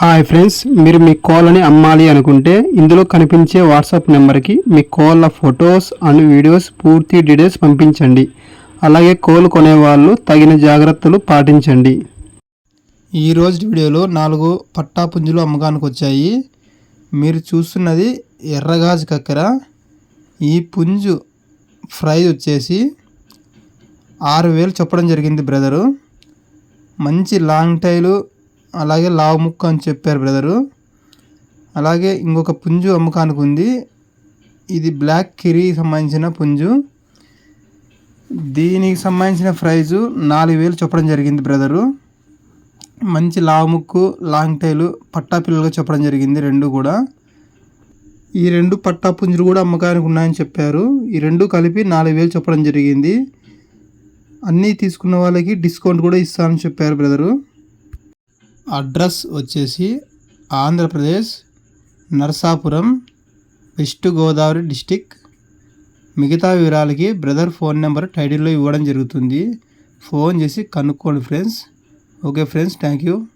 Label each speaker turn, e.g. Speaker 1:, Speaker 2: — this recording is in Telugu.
Speaker 1: హాయ్ ఫ్రెండ్స్ మీరు మీ కోళ్ళని అమ్మాలి అనుకుంటే ఇందులో కనిపించే వాట్సాప్ నెంబర్కి మీ కోళ్ళ ఫొటోస్ అండ్ వీడియోస్ పూర్తి డీటెయిల్స్ పంపించండి. అలాగే కోళ్ళు కొనేవాళ్ళు తగిన జాగ్రత్తలు పాటించండి. ఈ రోజు వీడియోలో నాలుగు పట్టా పుంజులు అమ్మకానికి వచ్చాయి. మీరు చూస్తున్నది ఎర్రగాజు కక్కర. ఈ పుంజు ప్రైజ్ వచ్చేసి ఆరు వేలు చెప్పడం జరిగింది బ్రదరు. మంచి లాంగ్ టైలు అలాగే లావు ముక్క అని చెప్పారు బ్రదరు. అలాగే ఇంకొక పుంజు అమ్మకానికి ఉంది. ఇది బ్లాక్ కిరీ సంబంధించిన పుంజు. దీనికి సంబంధించిన ప్రైజు నాలుగు వేలు చెప్పడం జరిగింది బ్రదరు. మంచి లావు ముక్కు లాంగ్ టైలు పట్టా పిల్లలుగా చెప్పడం జరిగింది రెండు కూడా. ఈ రెండు పట్టా పుంజులు కూడా అమ్మకానికి ఉన్నాయని చెప్పారు. ఈ రెండు కలిపి నాలుగు వేలు చెప్పడం జరిగింది. అన్నీ తీసుకున్న వాళ్ళకి డిస్కౌంట్ కూడా ఇస్తానని చెప్పారు బ్రదరు. అడ్రస్ వచ్చేసి ఆంధ్రప్రదేశ్ నరసాపురం వెస్ట్ గోదావరి డిస్టిక్. మిగతా వివరాలకి బ్రదర్ ఫోన్ నెంబర్ టైటిల్లో ఇవ్వడం జరుగుతుంది. ఫోన్ చేసి కనుక్కోండి friends. Okay friends thank you.